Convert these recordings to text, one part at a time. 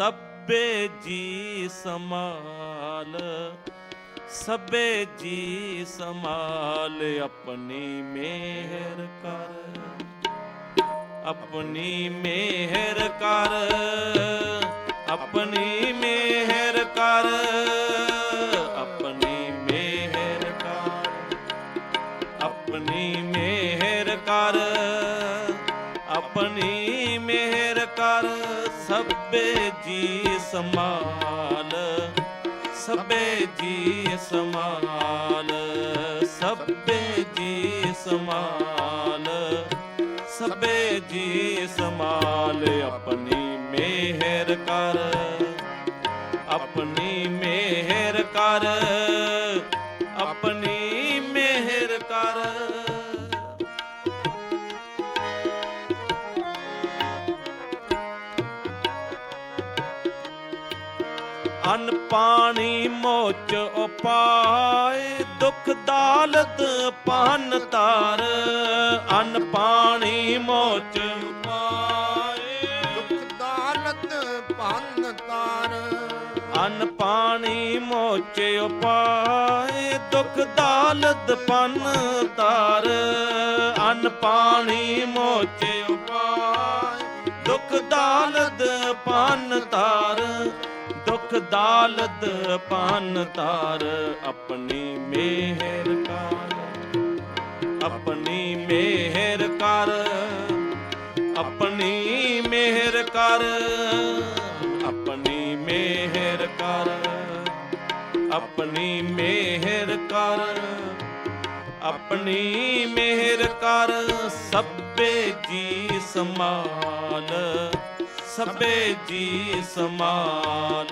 ਸਭੇ ਜੀ ਸਮਾਲ ਸਭੇ ਜੀ ਸਮਾਲ ਆਪਣੀ ਮਿਹਰ ਕਰ ਆਪਣੀ ਮਿਹਰ ਕਰ ਆਪਣੀ ਆਪਣੀ ਮਿਹਰ ਕਰ ਸਭੇ ਜੀ ਸਮਾਲ ਸਭੇ ਜੀ ਸਮਾਲ ਸਭੇ ਜੀ ਸਮਾਲ ਸਭੇ ਜੀ ਸਮਾਲ ਆਪਣੀ ਮਿਹਰ ਕਰ, ਆਪਣੀ ਮਿਹਰ ਕਰ, ਆਪਣੀ ਅਨ ਪਾਣੀ ਮੋਚ ਉਪਾਏ ਦੁਖ ਦਾਲਤ ਪਾਨ ਤਾਰ ਅਨ ਪਾਣੀ ਮੋਚ ਉਪਾਏ। ਦੁਖ ਦਾਲਤ ਤਾਰ ਅਨ ਪਾਣੀ ਮੋਚ ਉਪਾਏ ਦੁਖ ਦਾਲਤ ਪਨ ਤਾਰ ਅਨ ਪਾਣੀ ਮੋਚ ਉਪਾਏ ਦੁਖ ਦਾਲਤ ਪਨ ਤਾਰ ਦਾਲਤ ਪਾਨ ਤਾਰ, ਆਪਣੀ ਮਿਹਰ ਕਰ। ਆਪਣੀ ਮਿਹਰ ਕਰ, ਆਪਣੀ ਮਿਹਰ ਕਰ। ਆਪਣੀ ਮਿਹਰ ਕਰ, ਆਪਣੀ ਮਿਹਰ ਕਰ। ਆਪਣੀ ਮਿਹਰ ਕਰ, ਸਭੇ ਜੀ ਸਮਾਲ ਸਭੇ ਜੀ ਸਮਾਲ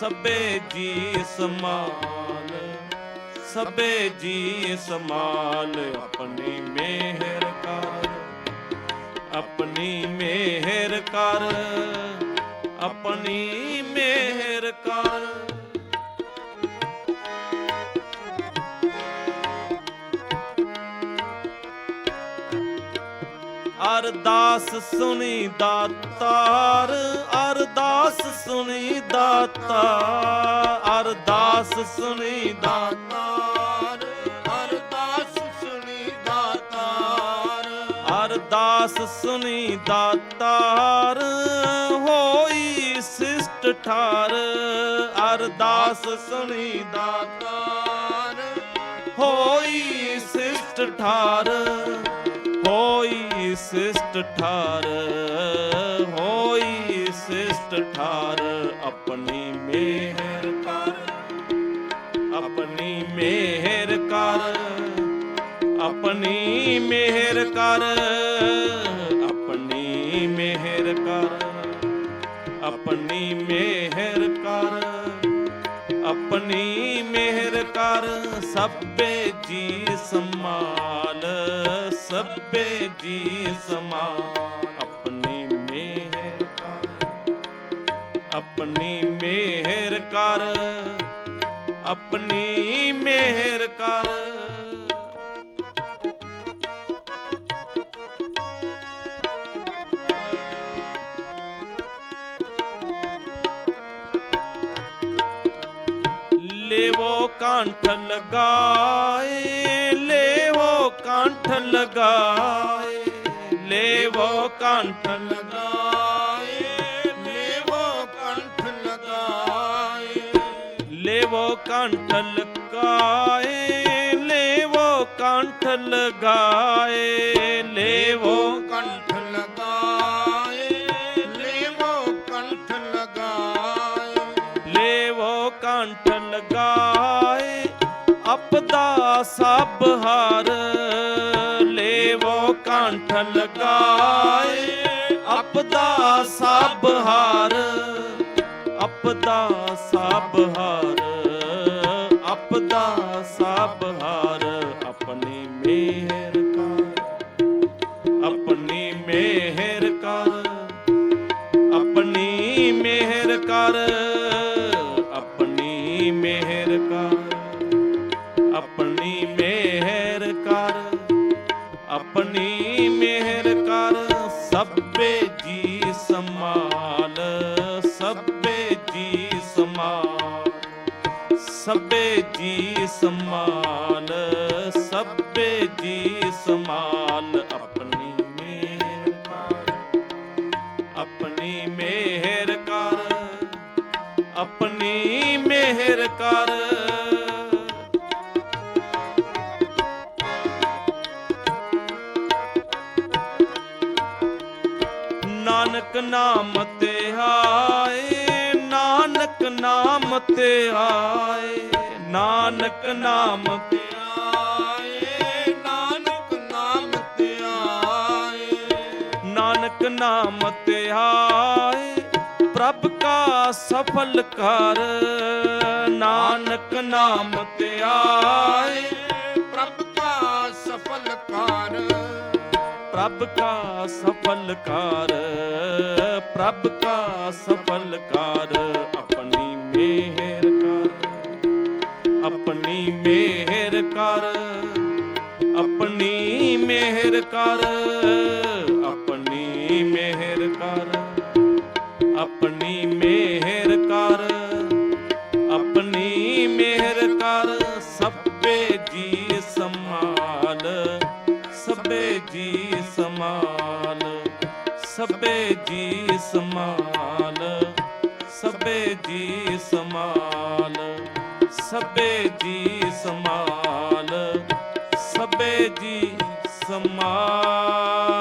ਸਭੇ ਜੀ ਸਮਾਲ ਸਭੇ ਜੀ ਸਮਾਲ ਆਪਣੀ ਮਿਹਰ ਕਰ, ਆਪਣੀ ਮਿਹਰ ਕਰ, ਆਪਣੀ ਮਿਹਰ ਕਰ। ਅਰਦਾਸ ਸੁਣੀ ਦਾਤਾਰ, ਅਰਦਾਸ ਸੁਣੀ ਦਾਤਾ ਅਰਦਾਸ ਸੁਣੀ ਦਾਤਾਰ, ਅਰਦਾਸ ਸੁਣੀ ਦਾਤਾਰ, ਅਰਦਾਸ ਸੁਣੀ ਦਾਤਾਰ, ਹੋਈ ਸਿਸ਼ਟ ਠਾਰ, ਅਰਦਾਸ ਸੁਣੀ ਦਾਤਾਰ, ਹੋਈ ਸਿਸ਼ਟ ਠਾਰ। ਹੋਈ ਸਿਸ਼ਟ ਠਾਰ ਹੋਈ ਸਿਸ਼ਟ ਠਾਰ ਆਪਣੀ ਮਿਹਰ ਕਰ, ਆਪਣੀ ਮਿਹਰ ਕਰ, ਆਪਣੀ ਮਿਹਰ ਕਰ, ਆਪਣੀ ਮਿਹਰ ਕਰ, ਆਪਣੀ ਮਿਹਰ ਕਰ, ਆਪਣੀ ਮਿਹਰ ਕਰ, ਸਭੇ ਜੀ ਸਮਾਲ ਸਭੇ ਜੀ ਸਮਾਲ ਆਪਣੀ ਮਿਹਰ ਕਰ, ਆਪਣੀ ਮਿਹਰ ਕਰ, ਆਪਣੀ ਮਿਹਰ ਕਰ। ਲੇਵੋ ਕੰਠ ਲਗਾਏ ਲੇ ਕੰਠ ਲਗਾਏ ਲੇਵੋ ਕੰਠ ਲਗਾਏ ਲੇਵੋ ਕੰਠ ਲਗਾਏ ਲੇਵੋ ਕੰਠ ਲਗਾਏ ਲੇਵੋ ਕੰਠ ਲਗਾਏ ਲੇਵੋ ਕੰਠ ਲਗਾਏ ਲੇਵੋ ਕੰਠ ਲਗਾਏ ਲੇਵੋ ਕੰਠ ਲਗਾਏ ਆਪਦਾ ਸਭ ਹਾਰ ਲੇਵੋ ਕੰਠ ਲਗਾਏ। ਆਪਦਾ ਸਭ ਹਾਰ ਆਪਦਾ ਸਭ ਹਾਰ ਆਪਦਾ ਸਭ ਹਾਰ। ਆਪਣੀ ਮਿਹਰ ਕਰ, ਆਪਣੀ ਮਿਹਰ ਕਰ, ਆਪਣੀ ਮਿਹਰ ਕਰ। ਸਭੇ ਜੀ ਸਮਾਨ, ਸਭੇ ਜੀ ਸਮਾਨ। ਆਪਣੀ ਮਿਹਰ ਕਰ, ਆਪਣੀ ਮਿਹਰ ਕਰ, ਆਪਣੀ ਮਿਹਰ ਕਰ। ਨਾਨਕ ਨਾਮ ਨਾਮ ਤੇ ਆਏ, ਨਾਨਕ ਨਾਮ ਤੇ ਆਏ, ਨਾਨਕ ਨਾਮ ਤੇ ਆਏ, ਨਾਨਕ ਨਾਮ ਤੇ ਆਏ, ਪ੍ਰਭ ਕਾ ਸਫਲ ਕਰ, ਨਾਨਕ ਨਾਮ ਤੇ ਆਏ, ਪ੍ਰਭ ਕਾ ਸਫਲ ਕਰ, ਪ੍ਰਭ ਕਾ ਸਫਲ ਕਰ, ਪ੍ਰਭ ਕਾ ਸਫਲ ਕਰ। ਮਿਹਰ ਕਰ। ਆਪਣੀ ਮਿਹਰ ਕਰ। ਆਪਣੀ ਮਿਹਰ ਕਰ। ਆਪਣੀ ਮਿਹਰ ਕਰ। ਆਪਣੀ ਮਿਹਰ ਕਰ। ਆਪਣੀ ਮਿਹਰ ਕਰ। ਸਭੇ ਜੀ ਸਮਾਲ ਸਭੇ ਜੀ ਸਮਾਲ ਸਭੇ ਜੀ ਸਮਾਲ ਜੀ ਸਮਾਲ ਸਭੇ ਜੀ ਸਮਾਲ ਸਭੇ ਜੀ ਸਮਾਲ